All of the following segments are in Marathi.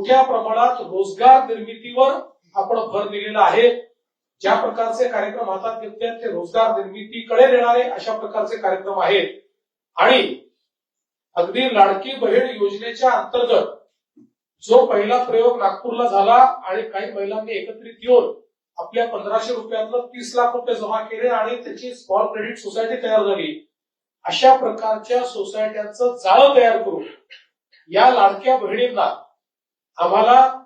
मोठ्या प्रमाणात रोजगार निर्मितीवर आपण भर दिलेला आहे. ज्या प्रकारचे कार्यक्रम हातात घेतले ते रोजगार निर्मितीकडे नेणारे अशा प्रकारचे कार्यक्रम आहेत. आणि अगदी लाडकी बहीण योजनेच्या अंतर्गत जो पहिला प्रयोग नागपूरला झाला आणि काही महिलांनी एकत्रित येऊन आपल्या पंधराशे रुपयातलं तीस लाख रुपये जमा केले आणि त्याची स्मॉल क्रेडिट सोसायटी तयार झाली. अशा प्रकारच्या सोसायट्यांचं जाळं तयार करून या लाडक्या बहिणींना आम्हाला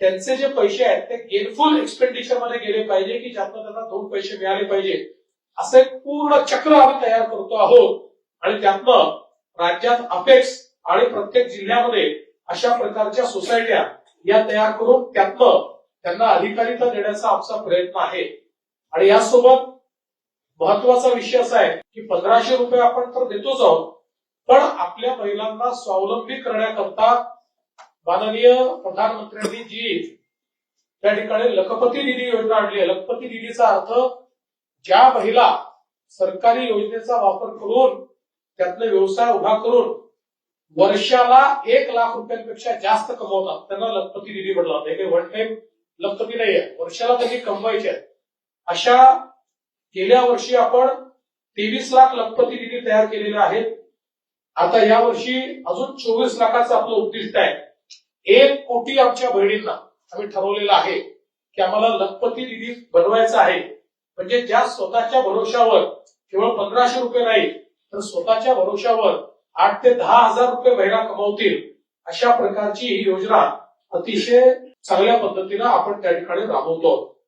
त्यांचे जे पैसे आहेत ते गेनफुल एक्सपेंडिचरमध्ये गेले पाहिजे की ज्यातनं त्यांना दोन पैसे मिळाले पाहिजे. असं एक पूर्ण चक्र आम्ही तयार करतो आहोत. आणि त्यातनं राज्यात अपेक्स आणि प्रत्येक जिल्ह्यामध्ये अशा प्रकारच्या सोसायट्या या तयार करून त्यातनं त्यांना अधिकारिता देण्याचा आमचा प्रयत्न आहे. आणि यासोबत महत्त्वाचा विषय असा आहे की पंधराशे रुपये आपण तर देतोच आहोत पण आपल्या महिलांना स्वावलंबी करण्याकरता माननीय प्रधानमंत्र्यांनी जी त्या ठिकाणी लखपती निधी योजना आणली आहे. लखपती निधीचा अर्थ ज्या महिला सरकारी योजनेचा वापर करून त्यातनं व्यवसाय उभा करून वर्षाला एक लाख रुपयांपेक्षा जास्त कमवतात त्यांना लखपती निधी म्हटलं जातं. हे काही वन टाइम लखपती नाही आहे. वर्षाला त्यांनी कमवायचे आहेत. अशा गेल्या वर्षी आपण तेवीस लाख लखपती निधी तयार केलेले आहेत. आता या वर्षी अजून चोवीस लाखाचं आपलं उद्दिष्ट आहे. एक कोटी आमच्या बहिणींना आम्ही ठरवलेलं आहे की आम्हाला लखपती निधी बनवायचा आहे. म्हणजे ज्या स्वतःच्या भरोशावर केवळ पंधराशे रुपये नाही तर स्वतःच्या भरोशावर आठ ते दहा हजार रुपये महिना कमावतील अशा प्रकारची ही योजना अतिशय चांगल्या पद्धतीनं आपण त्या ठिकाणी राबवतो.